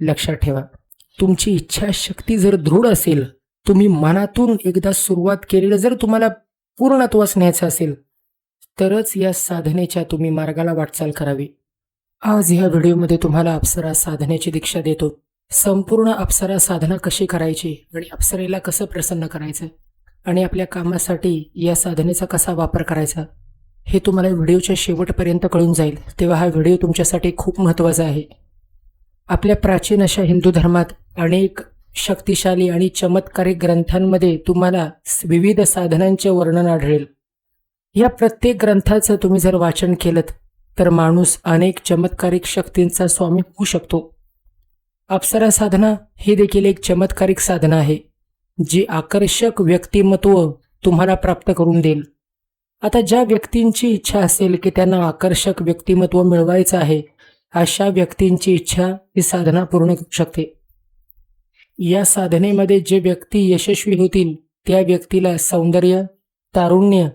लक्षात ठेवा. तुमची इच्छाशक्ती जर दृढ असेल तुम्ही मनातून एकदा सुरुवात केलेलं जर तुम्हाला पूर्णत्वास न्यायचं असेल तरच या साधनेच्या तुम्ही मार्गाला वाटचाल करावी. आज ह्या व्हिडिओमध्ये तुम्हाला अप्सरा साधनेची दीक्षा देतो. संपूर्ण अप्सरा साधना कशी करायची आणि अप्सरेला कसं प्रसन्न करायचं? आणि आपल्या कामासाठी या साधनेचा कसा वापर करायचा? हे तुम्हाला व्हिडिओच्या शेवटपर्यंत कळून जाईल तेव्हा हा व्हिडिओ तुमच्यासाठी खूप महत्त्वाचा आहे. आपल्या प्राचीन अशा हिंदू धर्मात अनेक शक्तिशाली आणि चमत्कारिक ग्रंथांमध्ये तुम्हाला विविध साधनांचे वर्णन आढळेल. या प्रत्येक ग्रंथाचं तुम्ही जर वाचन केलं तर माणूस अनेक चमत्कारिक शक्तींचा स्वामी होऊ शकतो. अप्सरा साधना ही देखील एक चमत्कारिक साधना आहे जी आकर्षक व्यक्तिमत्व तुम्हाला प्राप्त करून देईल. आता ज्या व्यक्तींची इच्छा असेल की त्यांना आकर्षक व्यक्तिमत्व मिळवायचं आहे अशा व्यक्तींची इच्छा ही साधना पूर्ण करू शकते. या साधनेमध्ये जे व्यक्ती यशस्वी होतील त्या व्यक्तीला सौंदर्य तारुण्य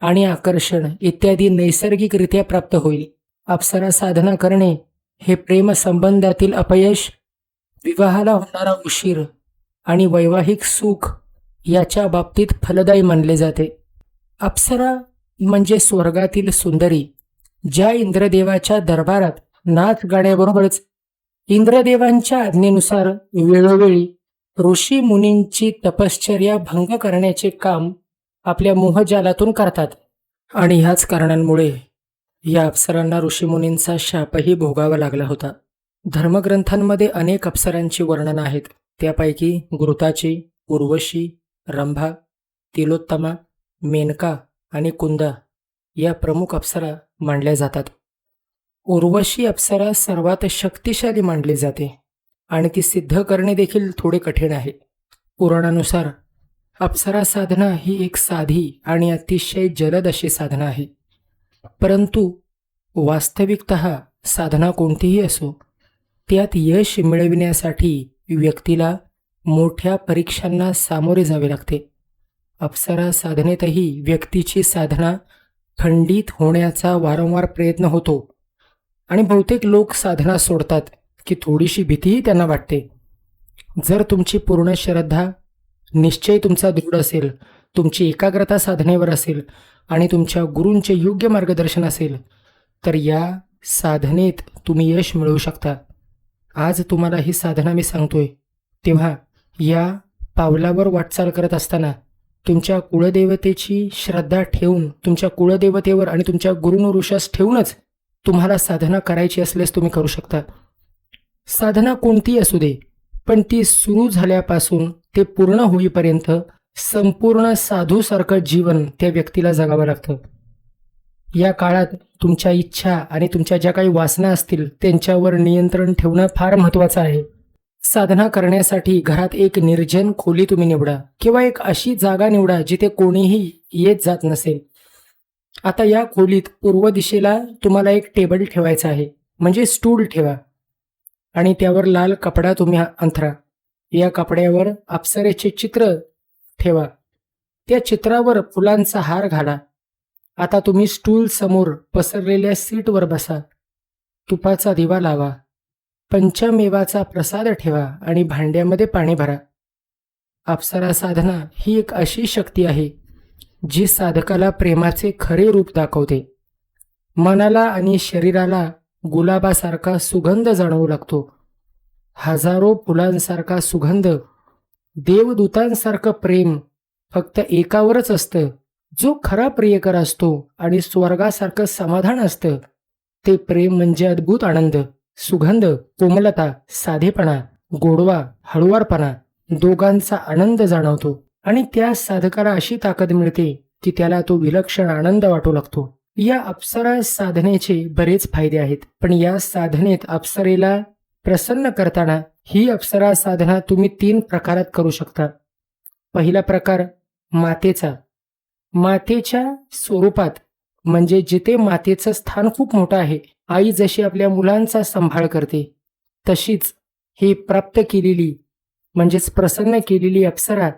आणि आकर्षण इत्यादी नैसर्गिकरित्या प्राप्त होईल. अप्सरा साधना करणे हे प्रेमसंबंधातील अपयश विवाहाला होणारा उशीर आणि वैवाहिक सुख याच्या बाबतीत फलदायी मानले जाते. अप्सरा म्हणजे स्वर्गातील सुंदरी ज्या इंद्रदेवाच्या दरबारात नाच गाण्याबरोबरच इंद्रदेवांच्या आज्ञेनुसार वेळोवेळी ऋषी मुनींची तपश्चर्या भंग करण्याचे काम आपल्या मोहजालातून करतात. आणि ह्याच कारणांमुळे या अप्सरांना ऋषीमुनींचा शापही भोगावा लागला होता. धर्मग्रंथांमध्ये अनेक अप्सरांची वर्णनं आहेत. त्यापैकी घृताची उर्वशी रंभा तिलोत्तमा मेनका आणि कुंदा या प्रमुख अप्सरा मांडल्या जातात. उर्वशी अप्सरा सर्वात शक्तिशाली मानली जाते आणि ती सिद्ध करणे देखील थोडे कठीण आहे. पुराणानुसार अप्सरा साधना ही एक साधी आणि अतिशय जलद अशी साधना आहे. परंतु वास्तविकत साधना कोणतीही असो त्यात यश मिळविण्यासाठी व्यक्तीला मोठ्या परीक्षांना सामोरे जावे लागते. अप्सरा साधनेतही व्यक्तीची साधना खंडित होण्याचा वारंवार प्रयत्न होतो. आणि बहुतेक लोक साधना सोडतात की थोडीशी भीतीही त्यांना वाटते. जर तुमची पूर्ण श्रद्धा निश्चय तुमचा दृढ असेल तुमची एकाग्रता साधनेवर असेल आणि तुमच्या गुरूंचे योग्य मार्गदर्शन असेल तर या साधनेत तुम्ही यश मिळवू शकता. आज तुम्हाला ही साधना मी सांगतोय. तेव्हा या पावलावर वाटचाल करत असताना तुमच्या कुळदेवतेची श्रद्धा ठेवून तुमच्या कुळदेवतेवर आणि तुमच्या गुरुनुरुषास ठेवूनच तुम्हाला साधना करायची असल्यास तुम्ही करू शकता. साधना कोणती असू दे पण ती सुरू झाल्यापासून ते पूर्ण होईपर्यंत संपूर्ण साधूसारखं जीवन त्या व्यक्तीला जगावं लागतं. या काळात तुमच्या इच्छा आणि तुमच्या ज्या काही वासना असतील त्यांच्यावर नियंत्रण ठेवणं फार महत्त्वाचं आहे. साधना करण्यासाठी घरात एक निर्जन खोली तुम्ही निवडा किंवा एक अशी जागा निवडा जिथे कोणीही येत जात नसेल. आता या खोलीत पूर्व दिशेला तुम्हाला एक टेबल ठेवायचा आहे. म्हणजे स्टूल ठेवा. आणि त्यावर लाल कपडा तुम्ही अंथरा. या कपड्यावर अप्सरेचे चित्र ठेवा. त्या चित्रावर फुलांचा हार घाला. आता तुम्ही स्टूल समोर पसरलेल्या सीटवर बसा. तुपाचा दिवा लावा. पंचमेवाचा प्रसाद ठेवा आणि भांड्यामध्ये पाणी भरा. अप्सरा साधना ही एक अशी शक्ती आहे जी साधकाला प्रेमाचे खरे रूप दाखवते. मनाला आणि शरीराला गुलाबासारखा सुगंध जाणवू लागतो. हजारो फुलांसारखा सुगंध देवदूतांसारखं प्रेम फक्त एकावरच असतं. जो खरा प्रियकर असतो आणि स्वर्गासारखं समाधान असतं ते प्रेम म्हणजे अद्भुत आनंद सुगंध कोमलता साधेपणा गोडवा हळुवारपणा दोघांचा आनंद जाणवतो. आणि त्या साधकाला अशी ताकद मिळते की त्याला तो विलक्षण आनंद वाटू लागतो. या अप्सरा साधनेचे बरेच फायदे आहेत पण या साधनेत अप्सरेला प्रसन्न करताना ही अप्सरा साधना तुम्ही तीन प्रकारात करू शकता. पहिला प्रकार मातेचा. मातेच्या स्वरूपात म्हणजे जिथे मातेचं स्थान खूप मोठं आहे आई जशी आपल्या मुलांचा सांभाळ करते तशीच ही प्राप्त केलेली म्हणजेच प्रसन्न केलेली अप्सरा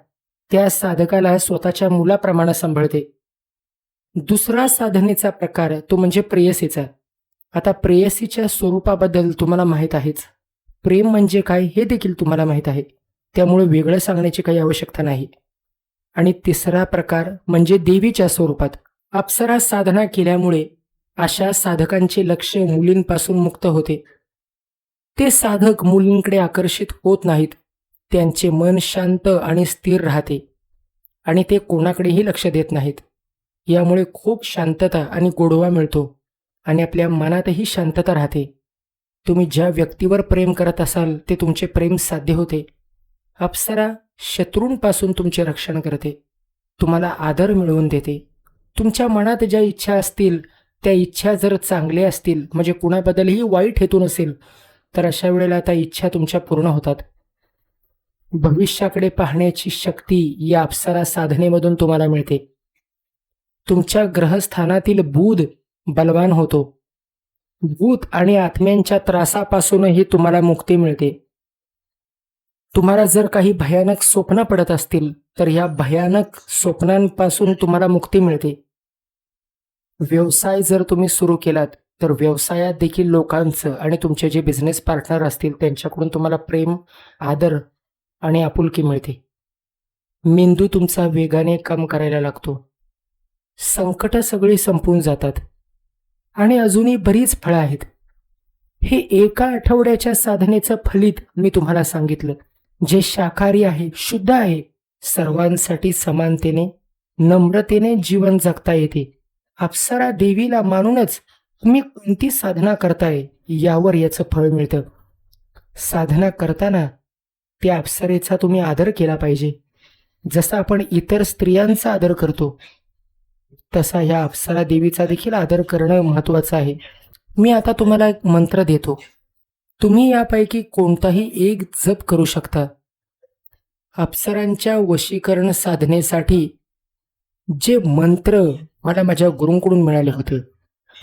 त्या साधकाला स्वतःच्या मुलाप्रमाणे सांभाळते. दुसरा साधनेचा प्रकार तो म्हणजे प्रेयसीचा. आता प्रेयसीच्या स्वरूपाबद्दल तुम्हाला माहीत आहेच. प्रेम म्हणजे काय हे देखील तुम्हाला माहीत आहे. त्यामुळे वेगळं सांगण्याची काही आवश्यकता नाही. आणि तिसरा प्रकार म्हणजे देवीच्या स्वरूपात. अप्सरा साधना केल्यामुळे अशा साधकांचे लक्ष मुलींपासून मुक्त होते. ते साधक मुलींकडे आकर्षित होत नाहीत. त्यांचे मन शांत आणि स्थिर राहते आणि ते कोणाकडेही लक्ष देत नाहीत. यामुळे खूप शांतता आणि गोडवा मिळतो आणि आपल्या मनातही शांतता राहते. तुम्ही ज्या व्यक्तीवर प्रेम करत असाल ते तुमचे प्रेम साध्य होते. अप्सरा शत्रूंपासून तुमचे रक्षण करते. तुम्हाला आदर मिळवून देते. तुमच्या मनात ज्या इच्छा असतील त्या इच्छा जर चांगल्या असतील म्हणजे कुणाबद्दलही वाईट हेतू नसेल तर अशा वेळेला त्या इच्छा तुमच्या पूर्ण होतात. भविष्याकडे पाहण्याची शक्ती या अप्सरा साधनेमधून तुम्हाला मिळते. तुमच्या ग्रहस्थानातील बुध बलवान होतो. भूत आणि आत्म्यांच्या त्रासापासूनही तुम्हाला मुक्ती मिळते. तुम्हाला जर काही भयानक स्वप्न पडत असतील तर या भयानक स्वप्नांपासून तुम्हाला मुक्ती मिळते. व्यवसाय जर तुम्ही सुरू केलात तर व्यवसायात देखील लोकांचं आणि तुमचे जे बिझनेस पार्टनर असतील त्यांच्याकडून तुम्हाला प्रेम आदर आणि आपुलकी मिळते. मेंदू तुमचा वेगाने काम करायला लागतो. संकट सगळी संपून जातात. आणि अजूनही बरीच फळं आहेत. हे एका आठवड्याच्या साधनेचं फलित मी तुम्हाला सांगितलं. जे शाकाहारी आहे शुद्ध आहे सर्वांसाठी समानतेने नम्रतेने जीवन जगता येते. अप्सरा देवीला मानूनच तुम्ही कोणती साधना करताय यावर याचं फळ मिळतं. साधना करताना त्या अप्सरेचा तुम्ही आदर केला पाहिजे. जसा आपण इतर स्त्रियांचा आदर करतो तसा ह्या अप्सरा देवीचा देखील आदर करणं महत्त्वाचं आहे. मी आता तुम्हाला एक मंत्र देतो. तुम्ही यापैकी कोणताही एक जप करू शकता. अप्सरांच्या वशीकरण साधनेसाठी जे मंत्र मला माझ्या गुरूंकडून मिळाले होते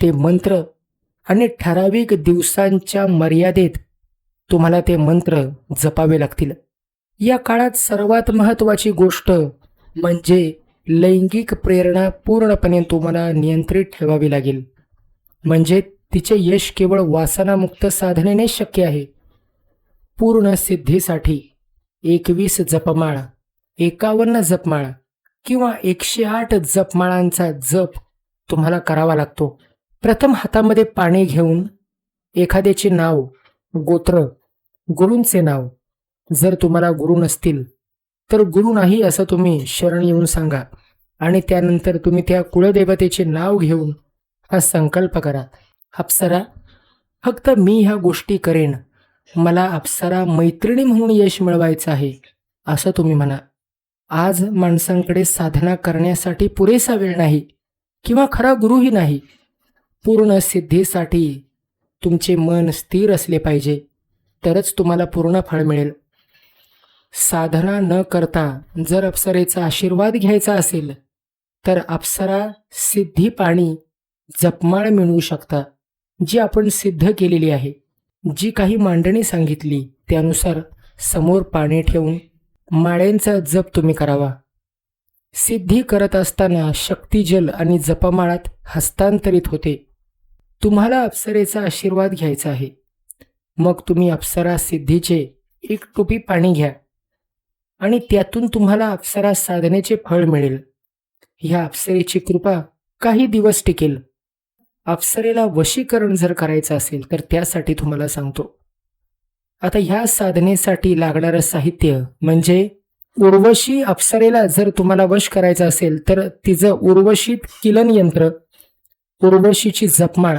ते मंत्र आणि ठराविक दिवसांच्या मर्यादेत तुम्हाला ते मंत्र जपावे लागतील. या काळात सर्वात महत्त्वाची गोष्ट म्हणजे लैंगिक प्रेरणा पूर्णपणे तुम्हाला नियंत्रित ठेवावी लागेल. म्हणजे तिचे यश केवळ वासनामुक्त साधनेने शक्य आहे. पूर्ण सिद्धीसाठी एकवीस जपमाळा एकावन्न जपमाळा किंवा एकशे आठ जपमाळांचा जप तुम्हाला करावा लागतो. प्रथम हातामध्ये पाणी घेऊन एखाद्याचे नाव गोत्र गुरूंचे नाव. जर तुम्हाला गुरु नसतील तर गुरु नाही असं तुम्ही शरण येऊन सांगा. आणि त्यानंतर तुम्ही त्या कुळदेवतेचे नाव घेऊन हा संकल्प करा. अप्सरा फक्त मी ह्या गोष्टी करेन. मला अप्सरा मैत्रिणी म्हणून यश मिळवायचं आहे असं तुम्ही म्हणा. आज माणसांकडे साधना करण्यासाठी पुरेसा वेळ नाही किंवा खरा गुरुही नाही. पूर्ण सिद्धीसाठी तुमचे मन स्थिर असले पाहिजे. तरच तुम्हाला पूर्ण फळ मिळेल. साधना न करता जर अप्सरेचा आशीर्वाद घ्यायचा असेल तर अप्सरा सिद्धी पाणी जपमाळ मिळवू शकता जी आपण सिद्ध केलेली आहे. जी काही मांडणी सांगितली त्यानुसार समोर पाणी ठेवून माळ्यांचा जप तुम्ही करावा. सिद्धी करत असताना शक्तिजल आणि जपमाळात हस्तांतरित होते. तुम्हाला अप्सरेचा आशीर्वाद घ्यायचा आहे. मग तुम्ही अप्सरा सिद्धीचे एक टोपी पाणी घ्या आणि त्यातून तुम्हाला अप्सरा साधनेचे फळ मिळेल. ह्या अप्सरेची कृपा काही दिवस टिकेल. अप्सरेला वशीकरण जर करायचं असेल तर त्यासाठी तुम्हाला सांगतो. आता ह्या साधनेसाठी लागणारं साहित्य म्हणजे उर्वशी अप्सरेला जर तुम्हाला वश करायचं असेल तर तिचं उर्वशीत किलन यंत्र उर्वशीची जपमाळ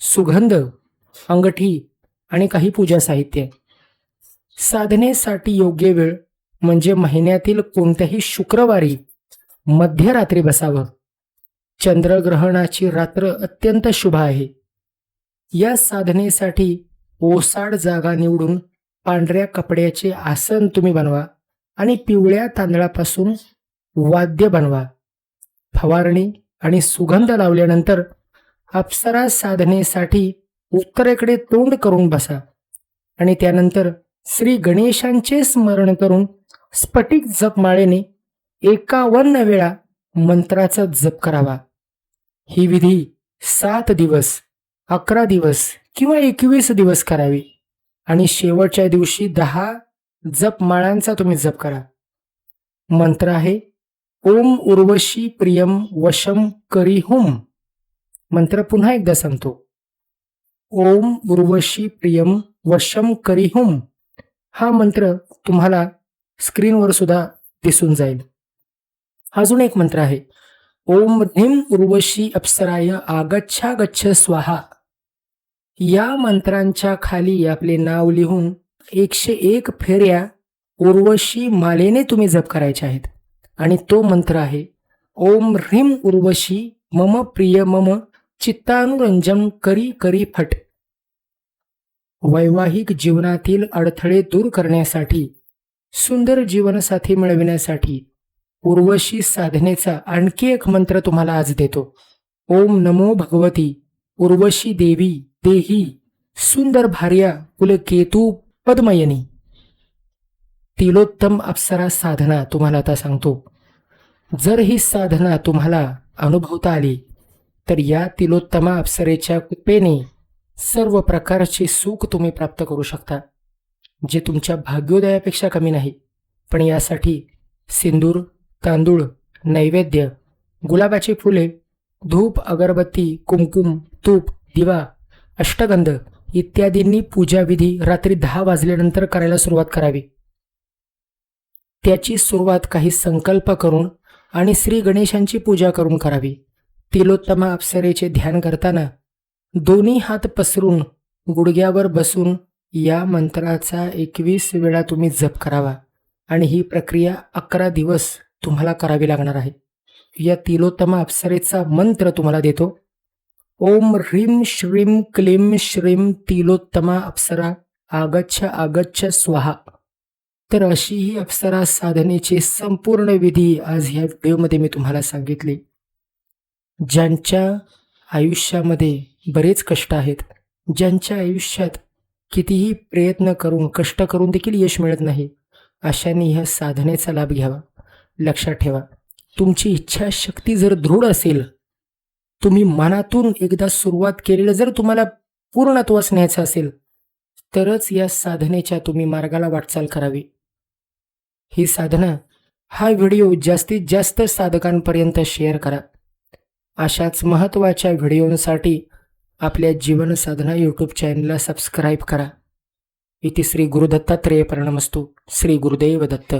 सुगंध अंगठी आणि काही पूजा साहित्य. साधनेसाठी योग्य वेळ म्हणजे महिन्यातील कोणत्याही शुक्रवारी मध्यरात्री बसावं. चंद्रग्रहणाची रात्र अत्यंत शुभ आहे. या साधनेसाठी ओसाड जागा निवडून पांढऱ्या कपड्याचे आसन तुम्ही बनवा आणि पिवळ्या तांदळापासून वाद्य बनवा. फवारणी आणि सुगंध लावल्यानंतर अप्सरा साधनेसाठी उत्तरेकडे तोंड करून बसा. आणि त्यानंतर श्री गणेशांचे स्मरण करून स्फटिक जपमाळेने एकावन्न वेळा मंत्राचा जप करावा. ही विधी सात दिवस अकरा दिवस किंवा एकवीस दिवस करावी. आणि शेवटच्या दिवशी दहा जपमाळांचा तुम्ही जप करा. मंत्र आहे ओम उर्वशी प्रियम वशम करी हुम. मंत्र पुन्हा एकदा सांगतो. ओम उर्वशी प्रियम वशम करी हुम हा मंत्र तुम्हाला स्क्रीनवर सुद्धा दिसून जाईल. अजून एक मंत्र आहे. ओम ह्रीम उर्वशी अप्सराय आगच्छा गच्छ स्वाहा. या मंत्रांच्या खाली आपले नाव लिहून एकशे एक फेऱ्या उर्वशी मालेने तुम्ही जप करायचे आहेत. आणि तो मंत्र आहे. ओम ह्रीम उर्वशी मम प्रिय मम चित्तानुरंजन करी करी फट. वैवाहिक जीवनातील अडथळे दूर करण्यासाठी सुंदर जीवनसाथी मिळविण्यासाठी उर्वशी साधनेचा आणखी एक मंत्र तुम्हाला आज देतो. ओम नमो भगवती उर्वशी देवी देही सुंदर भार्या कुलकेतू पद्मयनी. तिलोत्तम अप्सरा साधना तुम्हाला आता सांगतो. जर ही साधना तुम्हाला अनुभवता आली तर या तिलोत्तमा अप्सरेच्या कृपेने सर्व प्रकारचे सुख तुम्ही प्राप्त करू शकता जे तुमच्या भाग्योदयापेक्षा कमी नाही. पण यासाठी सिंदूर तांदूळ नैवेद्य गुलाबाची फुले धूप अगरबत्ती कुमकुम तूप दिवा अष्टगंध इत्यादींनी पूजाविधी रात्री दहा वाजल्यानंतर करायला सुरुवात करावी. त्याची सुरुवात काही संकल्प करून आणि श्री गणेशांची पूजा करून करावी. तिलोत्तमा अप्सरेचे ध्यान करताना दोन्ही हात पसरून गुडघ्यावर बसून या मंत्राचा एकवीस वेळा तुम्ही जप करावा आणि ही प्रक्रिया अकरा दिवस तुम्हाला करावी लागणार आहे. या तिलोत्तमा अप्सरेचा मंत्र तुम्हाला देतो. ओम ह्रीम श्रीम क्लीम श्रीम तिलोत्तमा अप्सरा आगच्छ आगच्छ स्वाहा. तर अशी ही अप्सरा साधनेची संपूर्ण विधी आज ह्या व्हिडिओमध्ये मी तुम्हाला सांगितली. ज्यांच्या आयुष्यामध्ये बरेच कष्ट आहेत ज्यांच्या आयुष्यात कितीही प्रयत्न करून कष्ट करून देखील यश मिळत नाही अशांनी ह्या साधनेचा लाभ घ्यावा. लक्षात ठेवा तुमची इच्छाशक्ती जर दृढ असेल तुम्ही मनातून एकदा सुरुवात केलेलं जर तुम्हाला पूर्णत्वास न्यायचं असेल तरच या साधनेच्या तुम्ही मार्गाला वाटचाल करावी. ही साधना हा व्हिडिओ जास्तीत जास्त साधकांपर्यंत शेअर करा. अशाच महत्त्वाच्या व्हिडिओंसाठी आपल्या जीवन साधना यूट्यूब चॅनलला सबस्क्राईब करा. इथे श्री गुरुदत्तात्रेय प्रणमस्तू. श्री गुरुदेव दत्त.